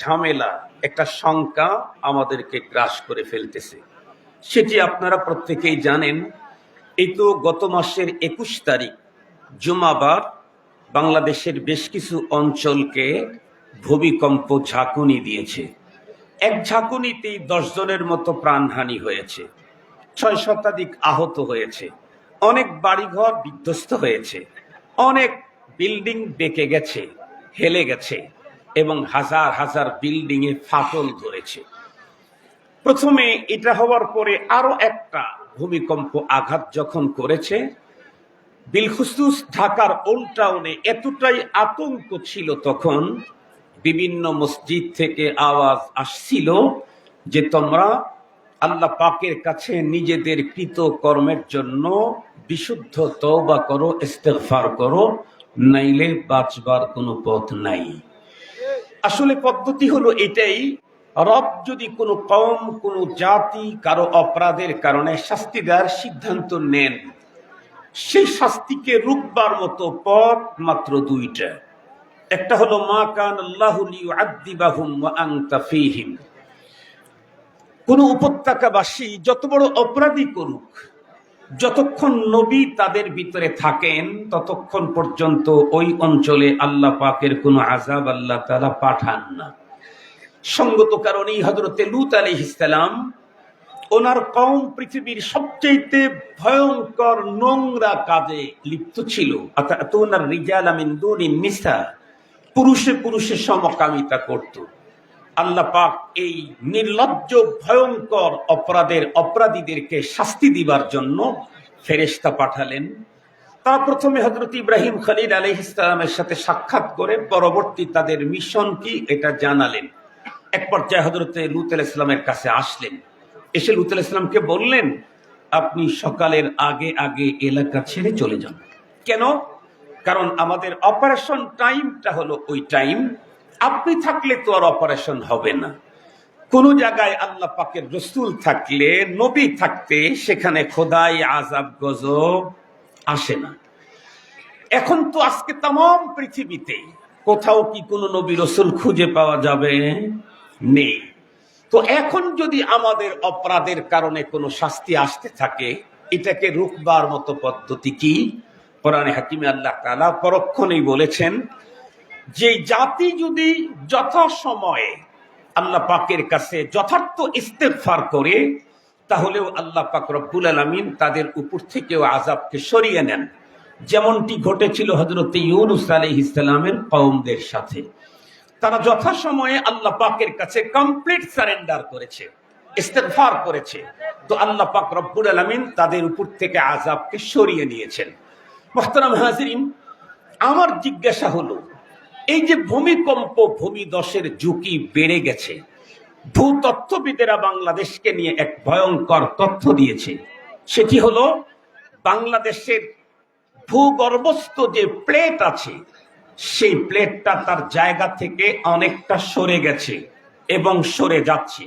ঝামেলা, একটা শঙ্কা আমাদেরকে গ্রাস করে ফেলতেছে। সেটি আপনারা প্রত্যেকেই জানেন, এই তো গত মাসের একুশ তারিখ, জুমাবার, বাংলাদেশের বেশ কিছু অঞ্চলকে ভূমিকম্প ঝাঁকুনি দিয়েছে। এক ঝাঁকুনিতেই জনের মতো প্রাণহানি হয়েছে, ছয় শতাধিক আহত হয়েছে, অনেক বাড়িঘর বিধ্বস্ত হয়েছে, অনেক বিল্ডিং বেঁকে গেছে, হেলে গেছে। এবং হাজার হাজার বিল্ডিং এ ফাটল ধরেছে। প্রথমে এটা হওয়ার পরে আরও একটা ভূমিকম্প আঘাত যখন করেছে, বিলখুসুস ঢাকার ওল্ড টাউনে এতটাই আতঙ্ক ছিল তখন, বিভিন্ন মসজিদ থেকে আওয়াজ আসছিল যে তোমরা আল্লাহ পাকের কাছে নিজেদের কৃত কর্মের জন্য বিশুদ্ধ তওবা করো, ইস্তেগফার করো, নাইলে বাঁচবার কোনো পথ নাই। আসলে পদ্ধতি হলো এটাই, রব যদি কোনো কম কোনো জাতি, কারও অপরাধের কারণে শাস্তি দেওয়ার সিদ্ধান্ত নেন, সেই শাস্তিকে রুখবার মতো পথ মাত্র দুইটা। একটা হলো, মা কান আল্লাহ আদিবাহুম আংতা ফিহিম। কোন উপত্যকাবাসী যত বড় অপরাধী করুক যতক্ষণ নবী তাদের ভিতরে থাকেন, ততক্ষণ পর্যন্ত ওই অঞ্চলে আল্লাহ পাকের কোনো আজাব আল্লাহ তারা পাঠান না। সঙ্গত কারণেই হজরতে লুত আলী ইসলাম ওনার কম পৃথিবীর সবচেয়ে ভয়ঙ্কর নোংরা কাজে লিপ্ত ছিল। অর্থাৎ ওনার রিজাল আমিন দুনিন নিসা পুরুষে পুরুষে সমকামিতা করত। আল্লাহ পাক এই নির্লজ্জ, ভয়ঙ্কর অপরাধের অপরাধীদেরকে শাস্তি দিবার জন্য ফেরেশতা পাঠালেন। তারা প্রথমে হজরত ইব্রাহিম খলিল আলহ ইসলামের সাথে সাক্ষাৎ করে পরবর্তী তাদের মিশন কি এটা জানালেন। এক পর্যায়ে হজরত লুত আল ইসলামের কাছে আসলেন। এসে লুত আল ইসলামকে বললেন, আপনি সকালের আগে আগে এলাকা ছেড়ে চলে যান। কেন? কারণ আমাদের অপারেশন টাইমটা হলো ওই টাইম। আপনি থাকলে তো আর অপারেশন হবে না। কোন জায়গায় আল্লাহ পাকের রসুল থাকলে, নবী থাকতে, সেখানে খোদাই আজাব গজব আসে না। এখন তো আজকে তাম পৃথিবীতে কোথাও কি কোনো নবী রসুল খুঁজে পাওয়া যাবে? নেই। তো এখন যদি আমাদের অপরাধের কারণে কোনো শাস্তি আসতে থাকে, এটাকে রুখবার মতো পদ্ধতি কি? কোরআনে হাকিমে আল্লাহ তালা পরক্ষণেই বলেছেন যে জাতি যদি যথাসময়ে আল্লাহ পাকের কাছে যথার্থ ইস্তেফার করে, তাহলেও আল্লাহ পাক রব্বুল আলমিন তাদের উপর থেকেও আজাবকে সরিয়ে নেন। যেমনটি ঘটেছিল হজরত ইউনুস আলহ ইসলামের কৌমদের সাথে। তারা যথাসময়ে আল্লাহ পাকের কাছে কমপ্লিট সারেন্ডার করেছে ইস্তেফার করেছে। তো আল্লাহ পাক রব্বুল আলমিন তাদের উপর থেকে আজাবকে সরিয়ে নিয়েছেন। মোহতারাম হাজিরিন, আমার জিজ্ঞাসা হলো এই যে ভূমিকম্প, ভূমিদশের ঝুঁকি বেড়ে গেছে, ভূতত্ত্ববিদেরা বাংলাদেশকে নিয়ে এক ভয়ঙ্কর তথ্য দিয়েছে। সেটি হলো, বাংলাদেশের ভূগর্ভস্থ যে প্লেট আছে, সেই প্লেটটা তার জায়গা থেকে অনেকটা সরে গেছে এবং সরে যাচ্ছে।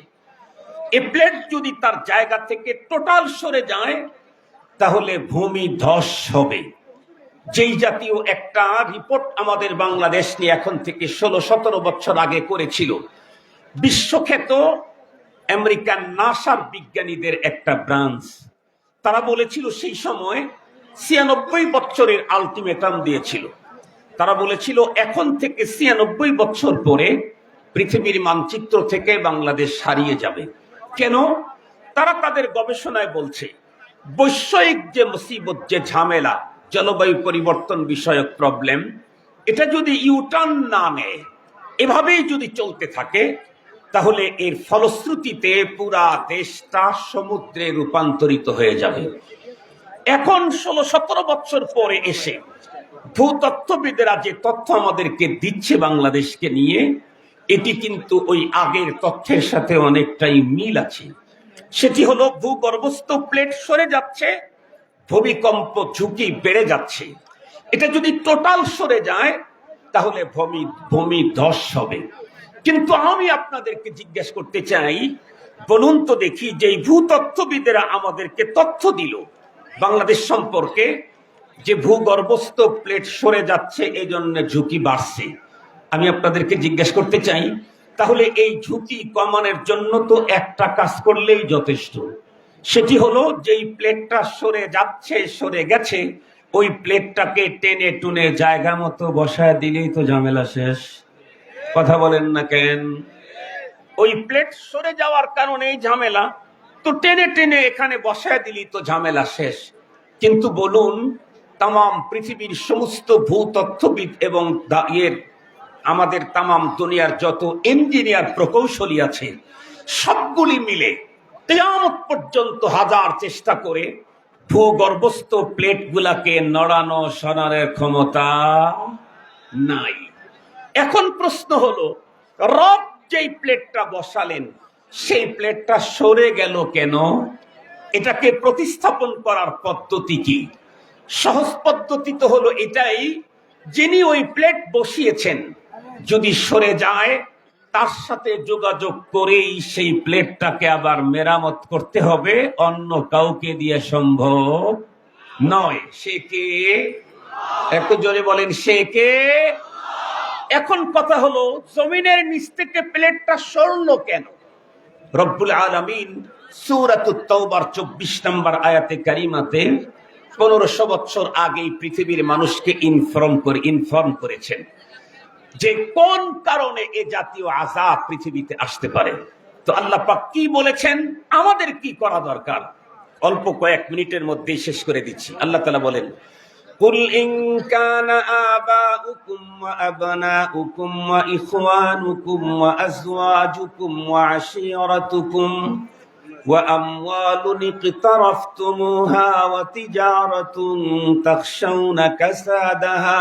এ প্লেট যদি তার জায়গা থেকে টোটাল সরে যায়, তাহলে ভূমি ধস হবে। যেই জাতীয় একটা রিপোর্ট আমাদের বাংলাদেশ নিয়ে এখন থেকে ষোলো, সতেরো বছর আগে করেছিল। বিশ্বখ্যাত আমেরিকান নাসার বিজ্ঞানীদের একটা ব্রাঞ্চ। তারা বলেছিল সেই সময় ছিয়ানব্বই বছরের আলটিমেটাম দিয়েছিল। তারা বলেছিল এখন থেকে ছিয়ানব্বই বছর পরে পৃথিবীর মানচিত্র থেকে বাংলাদেশ হারিয়ে যাবে। কেন? তারা তাদের গবেষণায় বলছে বৈষয়িক যে মুসিবত, যে ঝামেলা জলবায়ু পরিবর্তন বিষয়ক প্রবলেম এটা যদি ইউটার্ন না নেয়, এভাবেই যদি চলতে থাকে, তাহলে এর ফলশ্রুতিতে পুরা দেশটা সমুদ্রে রূপান্তরিত হয়ে যাবে। এখন ষোলো সতেরো বছর পরে এসে ভূতত্ত্ববিদেরা যে তথ্য আমাদেরকে দিচ্ছে বাংলাদেশকে নিয়ে, এটি কিন্তু ওই আগের তথ্যের সাথে অনেকটাই মিল আছে। সেটি হলো ভূগর্ভস্থ প্লেট সরে যাচ্ছে ভূমিকম্প ঝুঁকি বেড়ে যাচ্ছে। এটা যদি টোটাল সরে যায়, তাহলে ভূমি ভূমি ধস হবে। কিন্তু আমি আপনাদেরকে জিজ্ঞেস করতে চাই, বলুন তো দেখি যে ভূতত্ত্ববিদেরা আমাদেরকে তথ্য দিল বাংলাদেশ সম্পর্কে যে ভূগর্ভস্থ প্লেট সরে যাচ্ছে এই জন্য ঝুঁকি বাড়ছে। আমি আপনাদেরকে জিজ্ঞেস করতে চাই, তাহলে এই ঝুঁকি কমানোর জন্য তো একটা কাজ করলেই যথেষ্ট। সেটি হলো, যেই প্লেটটা সরে যাচ্ছে, সরে গেছে, ওই প্লেটটাকে টেনে টুনে জায়গা মতো বসায় দিলেই তো ঝামেলা শেষ। কথা বলেন না কেন? ওই প্লেট সরে যাওয়ার কারণেই ঝামেলা। তো টেনে টেনে এখানে বসায় দিলি তো ঝামেলা শেষ। কিন্তু বলুন তাম পৃথিবীর সমস্ত ভূতত্ত্ববিদ এবং ইয়ের, আমাদের তামাম দুনিয়ার যত ইঞ্জিনিয়ার প্রকৌশলী আছে, সবগুলি মিলে কেয়ামত পর্যন্ত হাজার চেষ্টা করে ভূগর্ভস্থ প্লেটগুলাকে নড়ানো, সরানোর ক্ষমতা নাই। এখন প্রশ্ন হলো, রব যেই প্লেটটা বসালেন, সেই প্লেটটা সরে গেল কেন? এটাকে প্রতিস্থাপন করার পদ্ধতি কি? সহজ পদ্ধতি তো হলো এটাই, যিনি ওই প্লেট বসিয়েছেন, যদি সরে যায় তার সাথে যোগাযোগ করেই সেই প্লেটটাকে আবার মেরামত করতে হবে। অন্য কাউকে দিয়ে সম্ভব নয়। সে কে? একটু জোরে বলেন, সে কে? এখন কথা হলো, জমিনের নিচ থেকে প্লেটটা সরলো কেন? রব্বুল আলমিন সুরাতুত তওবার চব্বিশ নম্বর আয়াতে কারিমাতে পনেরোশো বছর আগেই পৃথিবীর মানুষকে ইনফর্ম করে ইনফর্ম করেছেন। যে কোন কারণে এ জাতীয় আজাব পৃথিবীতে আসতে পারে তো আল্লাহ পাক কি বলেছেন আমাদের কি করা দরকার অল্প কয়েক মিনিটের মধ্যেই শেষ করে দিচ্ছি আল্লাহ তালা বলেন قل إن كان آباؤكم وأبناؤكم وإخوانكم وأزواجكم وعشيرتكم وأموال اقترفتموها وتجارة تخشون كسادها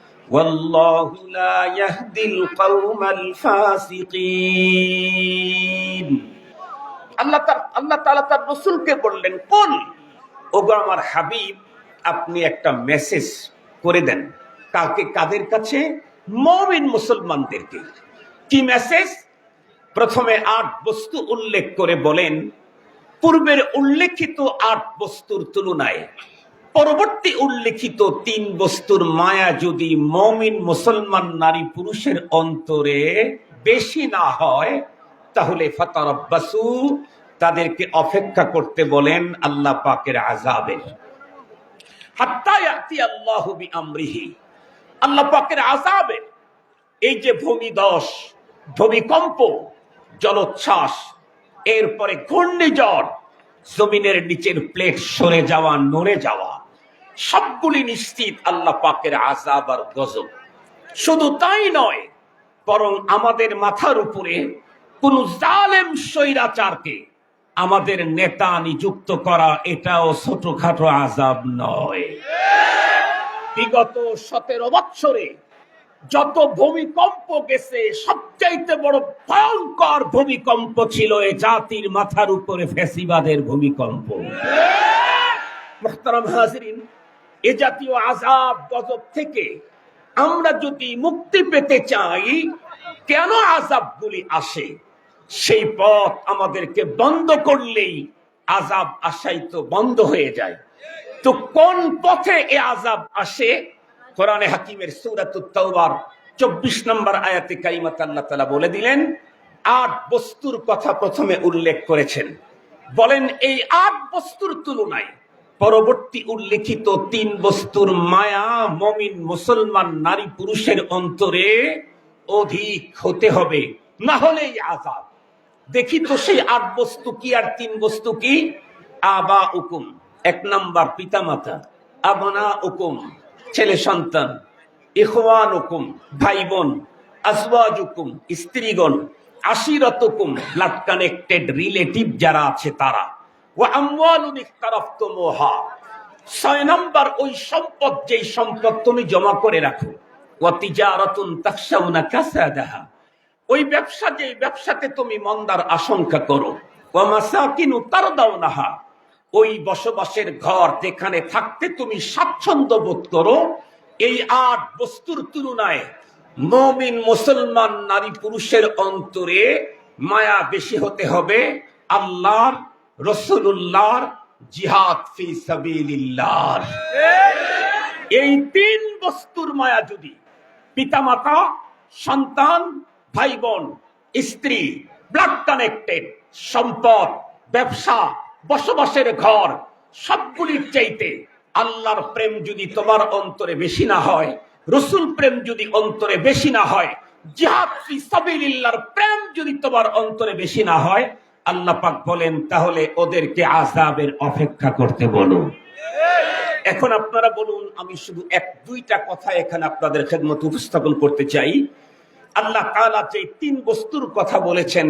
والله لا يهدي القوم الفاسقين আল্লাহ তার আল্লাহ তাআলা তার রসুলকে বললেন কোন ওগো আমার হাবিব আপনি একটা মেসেজ করে দেন কাকে কাদের কাছে মমিন মুসলমানদেরকে কি মেসেজ প্রথমে আট বস্তু উল্লেখ করে বলেন পূর্বের উল্লেখিত আট বস্তুর তুলনায় পরবর্তী উল্লেখিত তিন বস্তুর মায়া যদি মমিন মুসলমান নারী পুরুষের অন্তরে বেশি না হয়, তাহলে ফাতারাব্বাসু তাদেরকে অপেক্ষা করতে বলেন আল্লাহ পাকের আজাবের এই যে ভূমিদশ, ভূমিকম্প, জলোচ্ছ্বাস, এরপরে ঘূর্ণিঝড়, জমিনের নিচের প্লেট সরে যাওয়া, নড়ে যাওয়া সবগুলি নিশ্চিত আল্লাহ পাকের আজাব আর গজব। শুধু তাই নয়, বরং আমাদের মাথার উপরে কোন জালেম স্বৈরাচারকে আমাদের নেতা নিযুক্ত করা এটাও ছোটখাটো আজাব নয়। বিগত সতেরো বৎসরে যত ভূমিকম্প গেছে, সবচাইতে বড় ভয়ঙ্কর ভূমিকম্প ছিল এ জাতির মাথার উপরে ফেসিবাদের ভূমিকম্প। মোহতারাম হাজরিন এ জাতীয় আজাব গজব থেকে আমরা যদি মুক্তি পেতে চাই, কেন আজাবগুলি আসে? সেই পথ আমাদেরকে বন্ধ করলেই আজাব আসাই তো বন্ধ হয়ে যায়। তো কোন পথে এ আজাব আসে? কোরআনে হাকিমের সূরাতুত তাওবার 24 নম্বর আয়াতে কারিমাত আল্লাহ তাআলা বলে দিলেন, আট বস্তুর কথা প্রথমে উল্লেখ করেছেন। বলেন, এই আট বস্তুর তুলনায় পরবর্তী উল্লেখিত তিন বস্তুর মায়া মমিন মুসলমান নারী পুরুষের অন্তরে অধিক হতে হবে, না হলে আজাব দেখি তো সেই আট বস্তু কি আর তিন বস্তু কি? আবা উকুম এক নাম্বার পিতামাতা। আবনা উকুম ছেলে সন্তান। ইখওয়ান হুকুম ভাই বোন আজওয়াজ হুকুম স্ত্রীগণ। আশিরত হুকুম ব্লাড কানেক্টেড রিলেটিভ যারা আছে তারা। তুমি জমা করে রাখো। মন্দার আশঙ্কা করো। ওই বসবাসের ঘর যেখানে থাকতে তুমি স্বাচ্ছন্দ্য বোধ করো, এই আট বস্তুর তুলনায় মমিন, মুসলমান, নারী, পুরুষের অন্তরে মায়া বেশি হতে হবে। আল্লাহর রসুল্লাহর জিহাদ ফি সাবিলিল্লাহ। এই তিন বস্তুর মায়া যদি পিতামাতা, সন্তান ভাই বোন স্ত্রী ব্লাড কানেক্টেড সম্পদ, ব্যবসা, বসবাসের ঘর, সবগুলির চাইতে আল্লাহর প্রেম যদি তোমার অন্তরে বেশি না হয়, রসুল প্রেম যদি অন্তরে বেশি না হয়, জিহাদ ফি সাবিলিল্লাহর প্রেম যদি তোমার অন্তরে বেশি না হয় আল্লাহ পাক বলেন, তাহলে ওদেরকে আজাবের অপেক্ষা করতে বলো। এখন আপনারা বলুন, আমি শুধু এক, দুইটা কথা এখানে আপনাদের খেদমত উপস্থাপন করতে চাই। আল্লাহ তালা যে তিন বস্তুর কথা বলেছেন,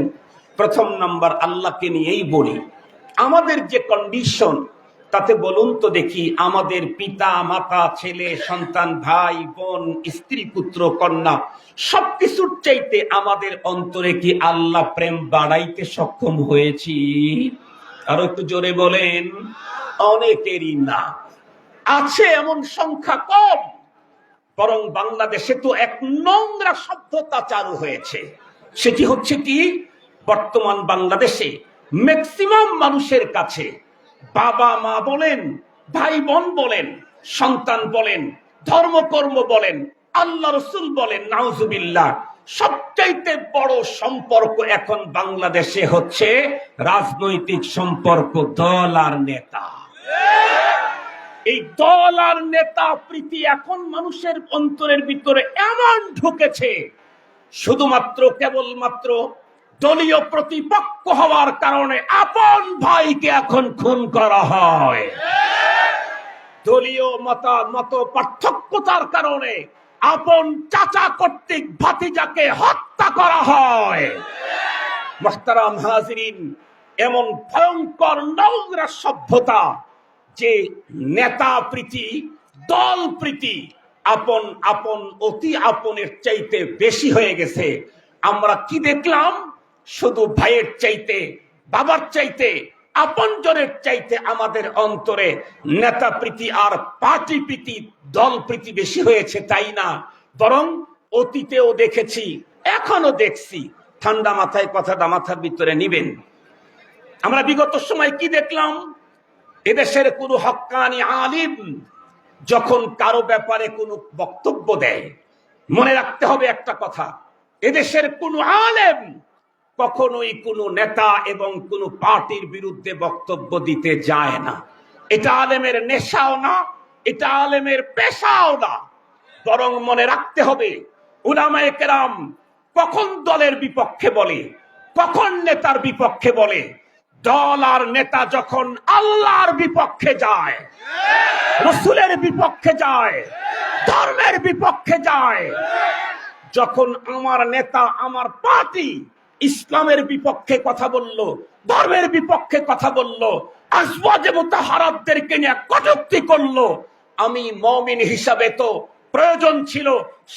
প্রথম নাম্বার আল্লাহকে নিয়েই বলি। আমাদের যে কন্ডিশন তাতে বলুন তো দেখি, আমাদের পিতা, মাতা, ছেলে, সন্তান, ভাই, বোন, স্ত্রী, পুত্র, কন্যা, সবকিছুর চাইতে আমাদের অন্তরে কি আল্লাহ প্রেম বাড়াইতে সক্ষম হয়েছি? আরও একটু জোরে বলেন, অনেকেরই না। আছে এমন সংখ্যা কম, বরং বাংলাদেশে তো এক নোংরা সভ্যতা চালু হয়েছে। সেটি হচ্ছে কি, বর্তমান বাংলাদেশে ম্যাক্সিমাম মানুষের কাছে বাবা মা বলেন, ভাই বোন বলেন, সন্তান বলেন, ধর্মকর্ম বলেন, আল্লাহ রসুল বলেন, নাউজুবিল্লাহ, সবচাইতে বড় সম্পর্ক এখন বাংলাদেশে হচ্ছে রাজনৈতিক সম্পর্ক, দল আর নেতা। এই দল আর নেতা প্রীতি এখন মানুষের অন্তরের ভিতরে এমন ঢুকেছে, শুধুমাত্র, কেবলমাত্র দলীয় প্রতিপক্ষ হওয়ার কারণে আপন ভাইকে এখন খুন করা হয়। দলীয় মত মত পার্থক্যতার কারণে আপন চাচা কর্তৃক ভাতিজাকে হত্যা করা হয়। মোহতারাম হাজরিন, এমন ভয়ঙ্কর নোংরা সভ্যতা যে নেতা প্রীতি, দল প্রীতি আপন আপন অতি আপনের চাইতে বেশি হয়ে গেছে। আমরা কি দেখলাম? শুধু ভাইয়ের চাইতে, বাবার চাইতে, আপনজনের চাইতে আমাদের অন্তরে নেতা প্রীতি আর পার্টি প্রীতি, দল প্রীতি বেশি হয়েছে, তাই না? বরং অতীতেও দেখেছি এখনও দেখছি। ঠান্ডা মাথায় কথাটা মাথার ভিতরে নিবেন। আমরা বিগত সময় কি দেখলাম? এদেশের কোনো হক্কানি আলিম যখন কারও ব্যাপারে কোনো বক্তব্য দেয়, মনে রাখতে হবে একটা কথা। এদেশের কোন আলেম কখনোই কোনো নেতা এবং কোনো পার্টির বিরুদ্ধে বক্তব্য দিতে যায় না। এটা আলেমের নেশাও না, এটা আলেমের পেশাও না। বরং মনে রাখতে হবে, উলামায়ে কেরাম কখন দলের বিপক্ষে বলে, কখন নেতার বিপক্ষে বলে। দল আর নেতা যখন আল্লাহর বিপক্ষে যায়, রসুলের বিপক্ষে যায়, ধর্মের বিপক্ষে যায়, যখন আমার নেতা, আমার পার্টি ইসলামের বিপক্ষে কথা বলল, ধর্মের বিপক্ষে কথা বলল আসবাজে মোতাহারাতদেরকে নিয়ে কটুক্তি করল। আমি মমিন হিসাবে তো প্রয়োজন ছিল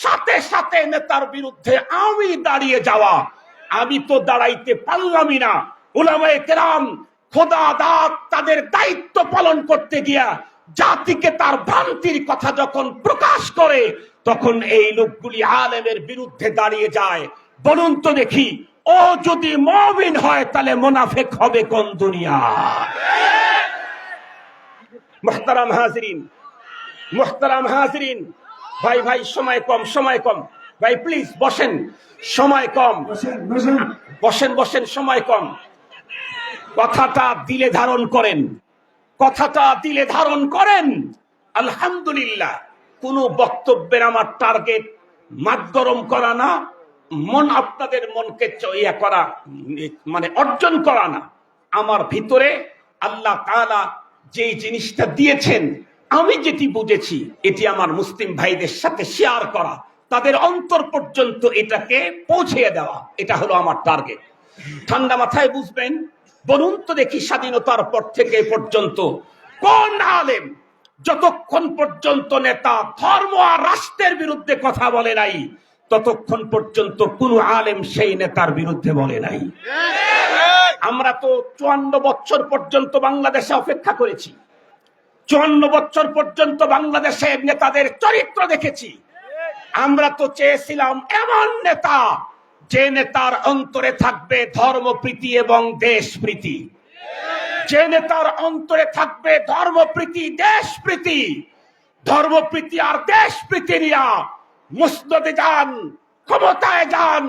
সাথে সাথে নেতার বিরুদ্ধে আমি দাঁড়িয়ে যাওয়া। আমি তো দাঁড়াইতে পারলামই না। উলামায়ে কেরাম খোদা দাত তাদের দায়িত্ব পালন করতে গিয়া জাতিকে তার ভ্রান্তির কথা যখন প্রকাশ করে, তখন এই লোকগুলি আলেমের বিরুদ্ধে দাঁড়িয়ে যায়। বলুন তো দেখি ও যদি মমিন হয় তাহলে মোনাফেক হবে কোন দুনিয়া? মোহতারাম হাজরিন মোহতারাম হাজরিন। ভাই ভাই সময় কম সময় কম। ভাই প্লিজ বসেন। সময় কম। বসেন বসেন। সময় কম। কথাটা দিলে ধারণ করেন। কথাটা দিলে ধারণ করেন। আলহামদুলিল্লাহ কোন বক্তব্যের আমার টার্গেট মাত গরম করা না। মন আপনাদের মনকে ইয়া করা মানে অর্জন করা না। আমার ভিতরে আল্লাহ তাআলা যে জিনিসটা দিয়েছেন, আমি যেটি বুঝেছি, এটি আমার মুসলিম ভাইদের সাথে শেয়ার করা। তাদের অন্তর পর্যন্ত এটাকে পৌঁছে দেওয়া, এটা হলো আমার টার্গেট ঠান্ডা মাথায় বুঝবেন, বলুন তো দেখি স্বাধীনতার পর থেকে পর্যন্ত কোন আলেম যতক্ষণ পর্যন্ত নেতা, ধর্ম আর রাষ্ট্রের বিরুদ্ধে কথা বলে নাই ততক্ষণ পর্যন্ত কোন আলেম সেই নেতার বিরুদ্ধে বলে নাই। আমরা তো চুয়ান্ন বছর পর্যন্ত বাংলাদেশে অপেক্ষা করেছি। চুয়ান্ন বছর পর্যন্ত বাংলাদেশের নেতাদের চরিত্র দেখেছি। আমরা তো চেয়েছিলাম এমন নেতা যে নেতার অন্তরে থাকবে ধর্মপ্রীতি এবং দেশপ্রীতি। যে নেতার অন্তরে থাকবে ধর্মপ্রীতি, দেশপ্রীতি। ধর্মপ্রীতি আর দেশপ্রীতি নিয়া মুসনদে যান, ক্ষমতায় যান,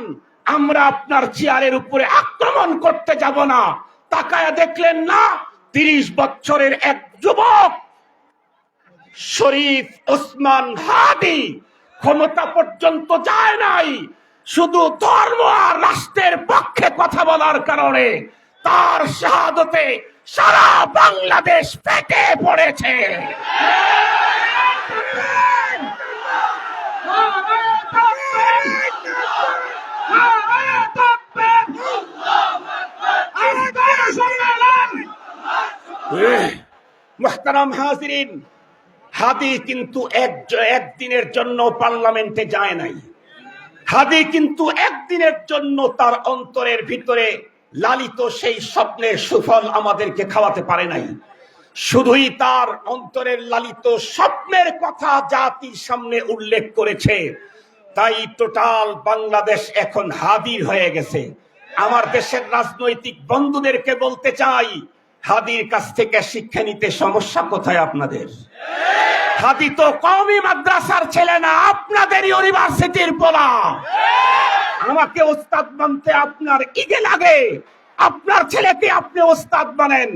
আমরা আপনার চেয়ারের উপরে আক্রমণ করতে যাব না। তাকায়া দেখলেন না, তিরিশ বছরের এক যুবক, শরীফ ওসমান হাদি, ক্ষমতা পর্যন্ত যায় নাই। শুধু ধর্ম আর রাষ্ট্রের পক্ষে কথা বলার কারণে তার শাহাদতে সারা বাংলাদেশ ফেটে পড়েছে। মুহতারাম হাজিরিন, হাদি কিন্তু এক একদিনের জন্য পার্লামেন্টে যায় নাই। হাদি কিন্তু একদিনের জন্য তার অন্তরের ভিতরে লালিত সেই স্বপ্নের সুফল আমাদেরকে খাওয়াতে পারে নাই। শুধুই তার অন্তরের লালিত স্বপ্নের কথা জাতির সামনে উল্লেখ করেছে। তাই টোটাল বাংলাদেশ এখন হাদির হয়ে গেছে। আমার দেশের রাজনৈতিক বন্ধুদেরকে বলতে চাই হাদির কাছ থেকে শিক্ষা নিতে সমস্যা কোথায় আপনাদের? হাদি তো কমই মাদ্রাসার ছেলে না আপনাদের ইউনিভার্সিটির পোলা। আমাকে ওস্তাদ মানতে আপনার ইগে লাগে? আপনার ছেলেকে আপনি ওস্তাদ মানেন।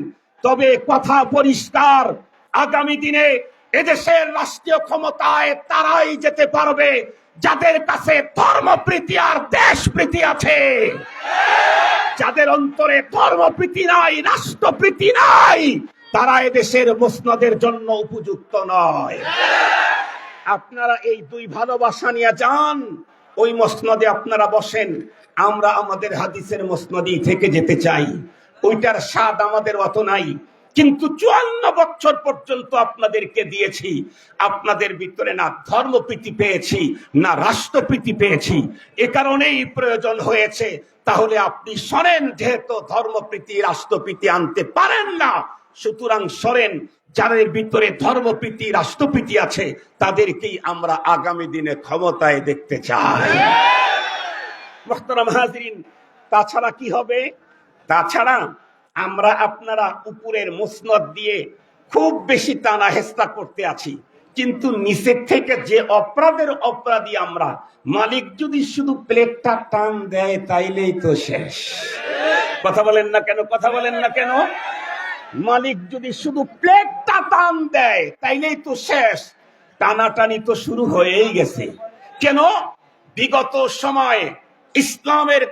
তবে কথা পরিষ্কার, আগামী দিনে এদেশের রাষ্ট্রীয় ক্ষমতায় তারাই যেতে পারবে। যাদের কাছে ধর্মপ্রীতি আর দেশপ্রীতি আছে, যাদের অন্তরে ধর্মপ্রীতি নাই, রাষ্ট্রপ্রীতি নাই, তারা এদেশের মসনদের জন্য উপযুক্ত নয়। আপনারা এই দুই ভালোবাসা নিয়ে যান, ওই মসনদে আপনারা বসেন, আমরা আমাদের হাদিসের মসনদি থেকে যেতে চাই। ওইটার স্বাদ আমাদের অত নাই। কিন্তু চুয়ান্ন বছর পর্যন্ত আপনাদেরকে দিয়েছি। আপনাদের ভিতরে না ধর্মপ্রীতি পেয়েছি, না রাষ্ট্রপ্রীতি পেয়েছি। এ কারণেই প্রয়োজন হয়েছে, তাহলে আপনি সরেন, যেহেতু ধর্মপ্রীতি, রাষ্ট্রপ্রীতি আনতে পারেন না। সুতরাং সরেন, যাদের ভিতরে ধর্মপ্রীতি, রাষ্ট্রপ্রীতি আছে, তাদেরকেই আমরা আগামী দিনে ক্ষমতায় দেখতে চাই। হাজরিন, তাছাড়া কি হবে? তাছাড়া আমরা আপনারা উপরের মুসনদ দিয়ে খুব বেশি টানা হেস্তা করতে আছি। কিন্তু নিচের থেকে যে অপরাধের অপরাধী আমরা, মালিক যদি শুধু প্লেটটা টান দেয় তাইলেই তো শেষ। কথা বলেন না কেন? কথা বলেন না কেন? মালিক যদি শুধু প্লেটটা টান দেয় তাইলেই তো শেষ। টানাটানি তো শুরু হয়েই গেছে। কেন? বিগত সময়ে ইসলামের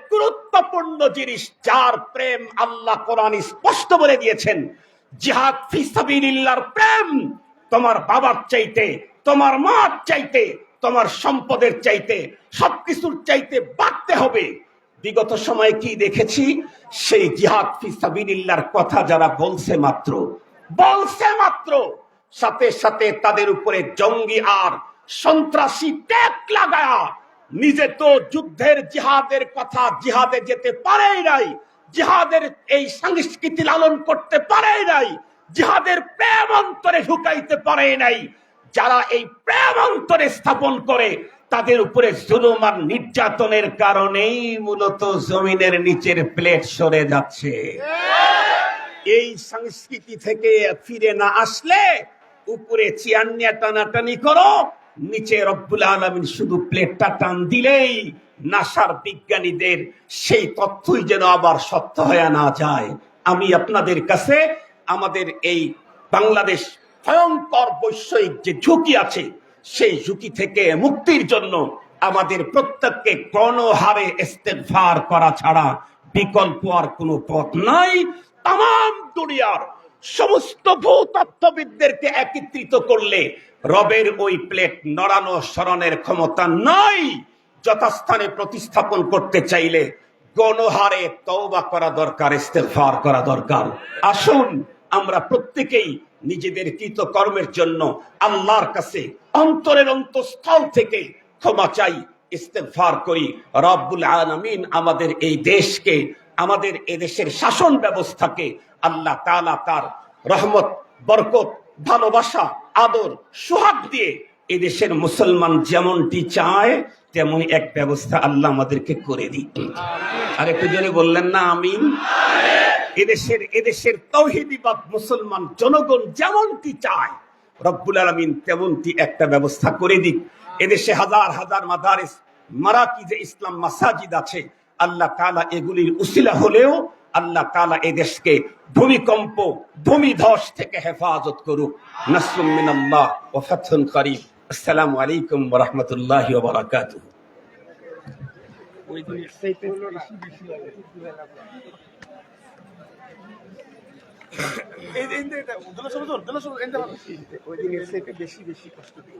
গুরুত্বপূর্ণ জিনিস যার প্রেম আল্লাহ কোরআন স্পষ্ট বলে দিয়েছেন। জিহাদ ফিসাবিল্লাহর প্রেম তোমার বাবার চাইতে, তোমার মার চাইতে, তোমার সম্পদের চাইতে, সবকিছুর চাইতে বাড়তে হবে। বিগত সময়ে কি দেখেছি? সেই জিহাদ ফিসাবিল্লাহর কথা যারা বলছে মাত্র বলছে মাত্র। সাথে সাথে তাদের উপরে জঙ্গি আর সন্ত্রাসী ট্যাগ লাগায়া নিজে তো যুদ্ধের জিহাদের কথা জিহাদে যেতে পারেই নাই, জিহাদের এই সংস্কৃতি লালন করতে পারেই নাই, জিহাদের প্রেম অন্তরে ঢুকাইতে পারে নাই। যারা এই প্রেম অন্তরে স্থাপন করে, তাদের উপরে জুলুম আর নির্যাতনের কারণেই মূলত জমিনের নিচের প্লেট সরে যাচ্ছে। এই সংস্কৃতি থেকে ফিরে না আসলে উপরে চেয়ার নিয়ে টানাটানি করো নিচে রব্বুল আলমিন শুধু প্লেটটা টান দিলেই নাসার বিজ্ঞানীদের সেই তথ্যই যেন আবার সত্য হয়ে না যায়। আমি আপনাদের কাছে আমাদের এই বাংলাদেশ ভয়ঙ্কর বৈষয়িক যে ঝুঁকি আছে, সেই ঝুঁকি থেকে মুক্তির জন্য আমাদের প্রত্যেককে গণহারে ইস্তেগফার করা ছাড়া বিকল্প আর কোনো পথ নাই। তাম দুনিয়ার সমস্ত ভূতত্ত্ববিদদেরকে একত্রিত করলে রবের ওই প্লেট নড়ানো স্মরণের ক্ষমতা নাই যথাস্থানে প্রতিস্থাপন করতে চাইলে গণহারে তওবা করা দরকার, ইস্তেগফার করা দরকার। আসুন, আমরা প্রত্যেকেই নিজেদের কৃত কর্মের জন্য আল্লাহর কাছে অন্তরের অন্তঃস্থল থেকে ক্ষমা চাই ইস্তেফার করি। রব্বুল আলামিন আমাদের এই দেশকে, আমাদের এদেশের শাসন ব্যবস্থাকে আল্লাহ তাআলা তার রহমত, বরকত, ভালোবাসা আদর সোহাগ দিয়ে এদেশের মুসলমান যেমনটি চায় তেমন এক ব্যবস্থা আল্লাহ আমাদেরকে করে দিক। আর একটু জনে বললেন না আমিন? এদেশের এদেশের তৌহিদিবাদ মুসলমান জনগণ যেমনটি চায় রব্বুল আলমিন তেমনটি একটা ব্যবস্থা করে দিক। এদেশে হাজার হাজার মাদারিস মারাকি যে ইসলাম মাসাজিদ আছে। আল্লাহ তাআলা এগুলির উসিলা হলেও আল্লাহ তাআলা এদেশকে ভূমিকম্প ভূমিধস থেকে হেফাজত করুক। নাসরুম মিনাল্লাহ ওয়া করিম। আসসালামু আলাইকুম ওয়া রাহমাতুল্লাহি ওয়া বারাকাতুহু। ওই দিনের বেশি বেশি কষ্ট দিই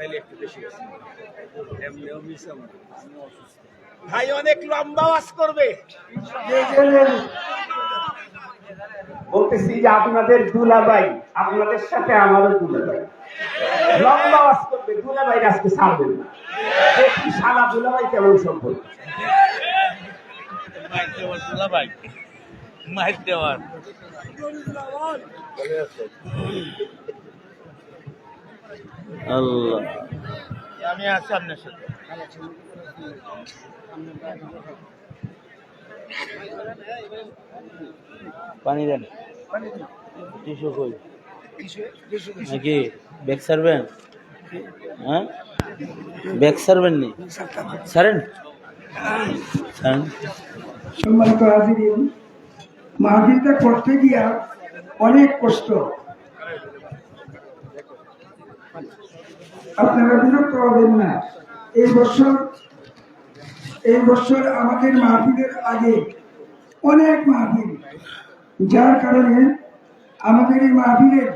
চাই দোয়া চাই ভাই অনেক লম্বা ওয়াজ করবে। বলতেছি যে আপনাদের দুলাভাই আপনাদের সাথে আমারও দুলাভাই। লম্বা ওয়াজ করবে দুলাভাই আজকে ছাড়বেন না। দেখি সারা দুলাভাই কেমন সম্পর্ক। মাইক দেওয়ার দুলা ভাই মাইক দেওয়ার। আল্লাহ আমি আছি আপনার সাথে। পানি দেন। টিসু কই? নাকি ব্যাগ সারবেন? হ্যাঁ? ব্যাগ সারবেন নি? সারেন? সারেন। সম্মানিত হাজিরিন মাহফিলটা করতে গিয়া অনেক কষ্ট। আপনারা বিরক্ত হবেন না। এই বছর এই বছর আমাদের মাহফিলের আগে অনেক মাহফিল। যার কারণে আমাদের এই মাহফিলের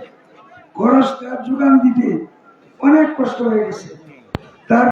খরচটা, যোগান দিতে অনেক কষ্ট হয়ে গেছে। তার